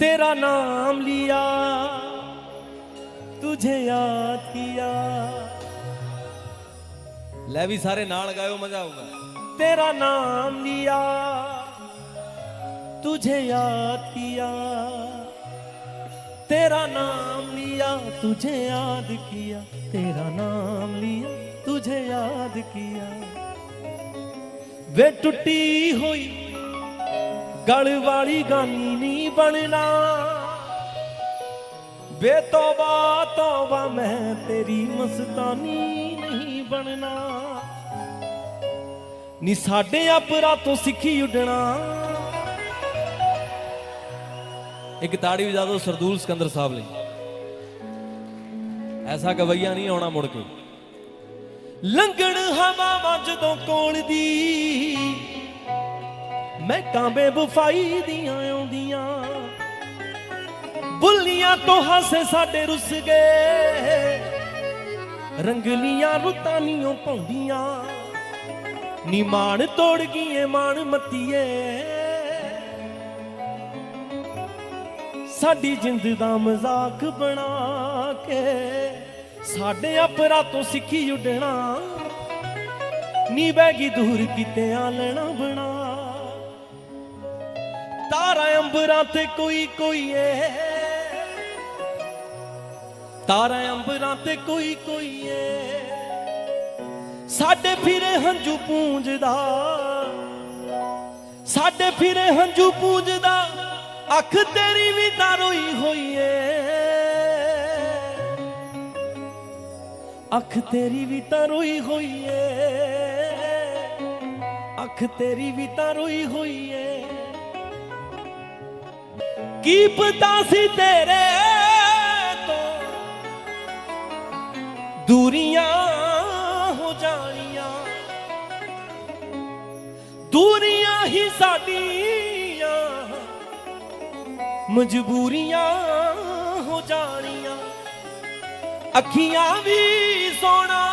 तेरा नाम लिया तुझे याद किया ਲੈ ਵੀ ਸਾਰੇ ਨਾਲ ਗਾਇਓ ਮਜ਼ਾ ਆਊਗਾ तेरा नाम लिया तुझे याद किया तेरा नाम लिया तुझे याद किया तेरा नाम लिया तुझे याद किया ਵੇ ਟੁੱਟੀ ਹੋਈ ਗਲ ਵਾਲੀ ਗਾਨੀ ਨਹੀਂ ਬਣਨਾ। ਵੇ ਤੋਬਾ ਮੈਂ ਤੇਰੀ ਮਸਤਾਨੀ ਨਹੀਂ ਬਣਨਾ। ਨੀ ਸਾਡੇ ਆਪਰਾ ਤੋਂ ਸਿੱਖੀ ਉੱਡਣਾ। ਇੱਕ ਤਾੜੀ ਵਜਾ ਦਿਓ ਸਰਦੂਲ ਸਿਕੰਦਰ ਸਾਹਿਬ ਲਈ। ਐਸਾ ਗਵਈਆ ਨਹੀਂ ਆਉਣਾ ਮੁੜ ਕੇ। ਲੰਗਣ ਹਵਾਵਾਂ ਜਦੋਂ ਕੋਲ ਦੀ ਮੈਂ ਕਾਂਬੇ ਵਫਾਈ ਦੀਆਂ ਆਉਂਦੀਆਂ। ਬੁੱਲੀਆਂ ਤੋਂ ਹਾਸੇ ਸਾਡੇ ਰੁੱਸ ਗਏ। ਰੰਗਲੀਆਂ ਰੁੱਤਾਂ ਨੀਓ ਪਾਉਂਦੀਆਂ। ਨੀ ਮਾਣ ਤੋੜ ਗਈਏ, ਮਾਣ ਮੱਤੀਏ। ਸਾਡੀ ਜਿੰਦ ਦਾ ਮਜ਼ਾਕ ਬਣਾ ਕੇ ਸਾਡੇ ਆਪਰਾ ਤੋਂ ਸਿੱਖੀ ਉੱਡਣਾ। ਨੀ ਬੈਗੀ ਦੂਰ ਕਿਤੇ ਆਲਣਾ ਬਣਾ ਤਾਰਾ ਅੰਬਰਾਂ ਤੇ ਕੋਈ ਕੋਈ ਏ। ਤਾਰਾ ਅੰਬਰਾਂ ਤੇ ਕੋਈ ਕੋਈ ਏ। ਸਾਡੇ ਫਿਰੇ ਹੰਝੂ ਪੂੰਝਦਾ। ਸਾਡੇ ਫਿਰੇ ਹੰਝੂ ਪੂੰਝਦਾ। ਅੱਖ ਤੇਰੀ ਵੀ ਤਾਂ ਰੋਈ ਹੋਈ ਏ। ਅੱਖ ਤੇਰੀ ਵੀ ਤਾਂ ਰੋਈ ਹੋਈ ਏ। ਅੱਖ ਤੇਰੀ ਵੀ ਤਾਂ ਰੋਈ ਹੋਈ ਏ। ਕੀ ਪਤਾ ਸੀ ਤੇਰੇ ਤੋਂ? ਦੂਰੀਆਂ ਹੋ ਜਾਣੀਆਂ। ਦੂਰੀਆਂ ਹੀ ਸਾਡੀਆਂ। ਮਜਬੂਰੀਆਂ ਹੋ ਜਾਣੀਆਂ। ਅੱਖੀਆਂ ਵੀ ਸੋਣਾ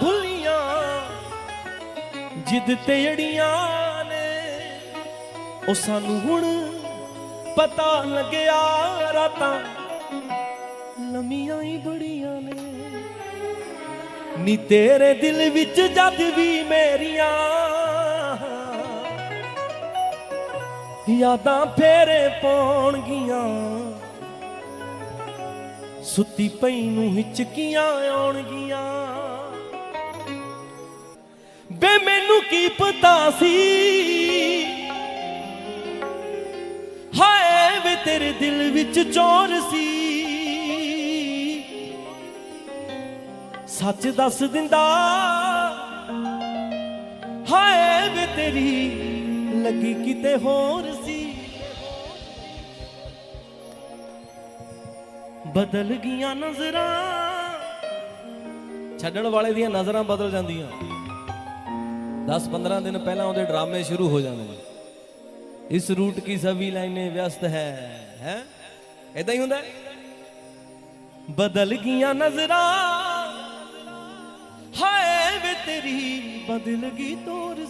ਭੁੱਲੀਆਂ ਜਿੱਦ ਤੇ ਅੜੀਆਂ ਨੇ। ਉਹ ਸਾਨੂੰ ਹੁਣ ਪਤਾ ਲੱਗਿਆ ਰਾਤਾਂ। ਲੰਮੀਆਂ ਹੀ ਬੜੀਆਂ ਨੇ। ਨੀ ਤੇਰੇ ਦਿਲ ਵਿੱਚ ਜਦ ਵੀ ਮੇਰੀਆਂ। ਯਾਦਾਂ ਫੇਰੇ ਪਾਉਣਗੀਆਂ। ਸੁੱਤੀ ਪਈ ਨੂੰ ਹਿਚਕੀਆਂ ਆਉਣਗੀਆਂ। ਬੇ ਮੈਨੂੰ ਕੀ ਪਤਾ ਸੀ? ਤੇਰੇ ਦਿਲ ਵਿੱਚ ਚੋਰ ਸੀ। ਸੱਚ ਦੱਸ ਦਿੰਦਾ, ਹਾਏ ਵੇ ਤੇਰੀ ਲੱਗੀ ਕਿਤੇ ਹੋਰ ਸੀ। ਬਦਲ ਗਈਆਂ ਨਜ਼ਰਾਂ, ਛੱਡਣ ਵਾਲੇ ਦੀਆਂ ਨਜ਼ਰਾਂ ਬਦਲ ਜਾਂਦੀਆਂ। 10-15 ਦਿਨ ਪਹਿਲਾਂ ਉਹਦੇ ਡਰਾਮੇ ਸ਼ੁਰੂ ਹੋ ਜਾਂਦੇ ਨੇ। ਇਸ ਰੂਟ ਕੀ ਸਭੀ ਲਾਈਨੇ ਵਿਅਸਤ ਹੈ ਹੈ ਇਦਾਂ ਹੀ ਹੁੰਦਾ ਹੈ? ਬਦਲ ਗਈਆਂ ਨਜ਼ਰਾਂ, ਹਾਏ ਵੇ ਤੇਰੀ ਬਦਲ ਗਈ ਤੋਰ